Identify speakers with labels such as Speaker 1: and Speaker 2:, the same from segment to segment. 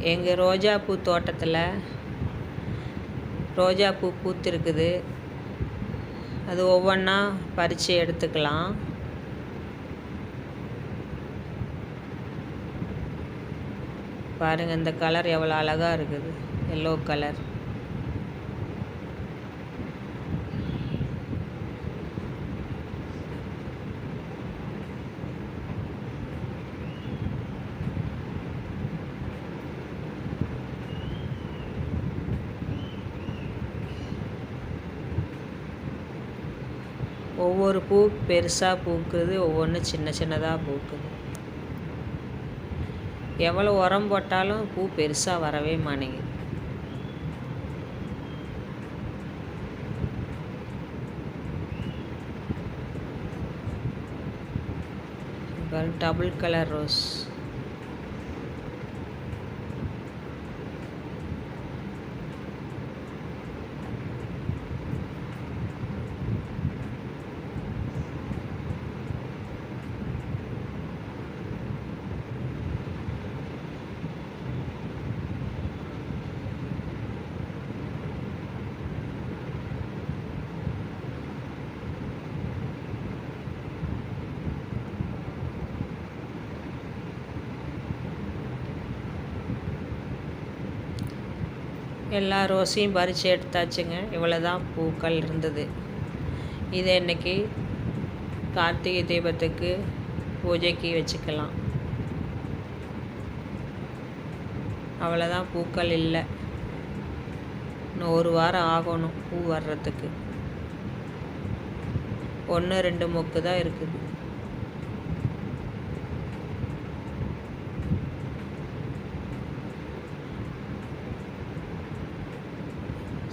Speaker 1: எங்கள் ரோஜாப்பூ தோட்டத்தில் ரோஜாப்பூ பூத்திருக்குது. அது ஒவ்வொன்றா பறித்து எடுத்துக்கலாம். பாருங்கள் இந்த கலர் எவ்வளோ அழகாக இருக்குது. Yellow colour. ஒவ்வொரு பூ பெருசாக பூக்குது ஒவ்வொன்று சின்ன சின்னதாக பூக்குது. எவ்வளோ உரம் போட்டாலும் பூ பெருசாக வரவே மாட்டேங்குது. Double colour rose. எல்லா ரோஸையும் பறித்து எடுத்தாச்சுங்க. இவ்வளோ தான் பூக்கள் இருந்தது. இதை இன்னைக்கு கார்த்திகை தீபத்துக்கு பூஜைக்கு வச்சுக்கலாம். அவ்வளோதான் பூக்கள் இல்லை. இன்னும் ஒரு வாரம் ஆகணும் பூ வர்றதுக்கு. ஒன்று ரெண்டு மொக்கு தான் இருக்குது.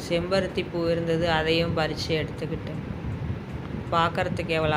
Speaker 1: செம்பருத்தி பூ இருந்தது அதையும் பறித்து எடுத்துக்கிட்டேன். பார்க்குறதுக்கு எவ்வளோ